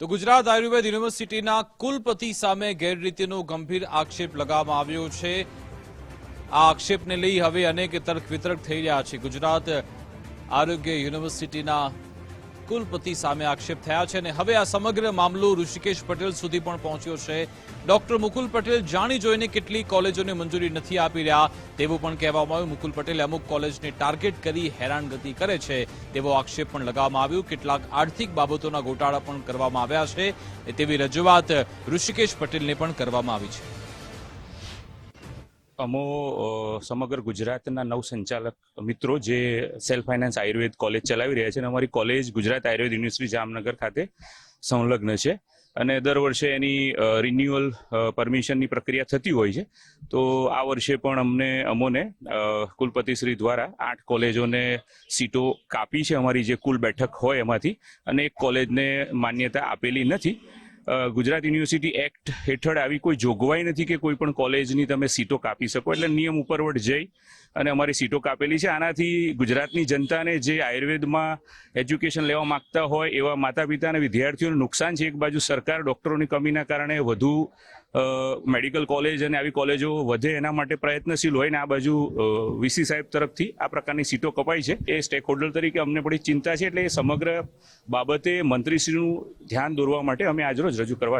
તો ગુજરાત આયુર્વેદ યુનિવર્સિટીના કુલપતિ સામે ગેરરીતિનો ગંભીર આક્ષેપ લગાવવામાં આવ્યો છે. આ આક્ષેપને લઈ હવે અનેક તર્ક વિતર્ક થઈ રહ્યા છે. ગુજરાત આરોગ્ય યુનિવર્સિટીના કુલપતિ સામે આક્ષેપ થયા છે અને હવે આ સમગ્ર મામલો ઋષિકેશ પટેલ સુધી પણ પહોંચ્યો છે. ડોક્ટર મુકુલ પટેલ જાણી જોઈને કેટલી કોલેજોને મંજૂરી નથી આપી રહ્યા તેવું પણ કહેવામાં આવ્યું. મુકુલ પટેલે અમુક કોલેજને ટાર્ગેટ કરી હેરાનગતિ કરે છે તેવો આક્ષેપ પણ લગાવવામાં આવ્યો. કેટલાક આર્થિક બાબતોના ગોટાળા પણ કરવામાં આવ્યા છે. તેવી રજૂઆત ઋષિકેશ પટેલને પણ કરવામાં આવી છે. અમો સમગ્ર ગુજરાતના નવ સંચાલક મિત્રો જે સેલ્ફ ફાઇનાન્સ આયુર્વેદ કોલેજ ચલાવી રહ્યા છે અને અમારી કોલેજ ગુજરાત આયુર્વેદ યુનિવર્સિટી જામનગર ખાતે સંલગ્ન છે. અને દર વર્ષે એની રિન્યુઅલ પરમિશનની પ્રક્રિયા થતી હોય છે. તો આ વર્ષે પણ અમને, અમોને કુલપતિશ્રી દ્વારા આઠ કોલેજોને સીટો કાપી છે અમારી જે કુલ બેઠક હોય એમાંથી. અને એક કોલેજને માન્યતા આપેલી નથી. ગુજરાત યુનિવર્સિટી એક્ટ હેઠળ આવી કોઈ જોગવાઈ નથી કે કોઈ પણ કોલેજની તમે સીટો કાપી શકો. એટલે નિયમ ઉપરવટ જઈ અને અમારી સીટો કાપેલી છે. આનાથી ગુજરાતની જનતાને જે આયુર્વેદમાં એજ્યુકેશન લેવા માંગતા હોય એવા માતા પિતા અને વિદ્યાર્થીઓને નુકસાન છે, એક બાજુ સરકાર ડૉક્ટરોની કમીના કારણે વધુ મેડિકલ કોલેજ અને આવી કોલેજો વધે એના માટે પ્રયત્નશીલ હોય ને આ બાજુ વીસી સાહેબ તરફથી આ પ્રકારની સીટો કપાઈ છે. એ સ્ટેક હોલ્ડર તરીકે અમને બધી ચિંતા છે એટલે એ સમગ્ર બાબતે મંત્રીશ્રીનું ધ્યાન દોરવા માટે અમે આજરોજ રજૂ કરવા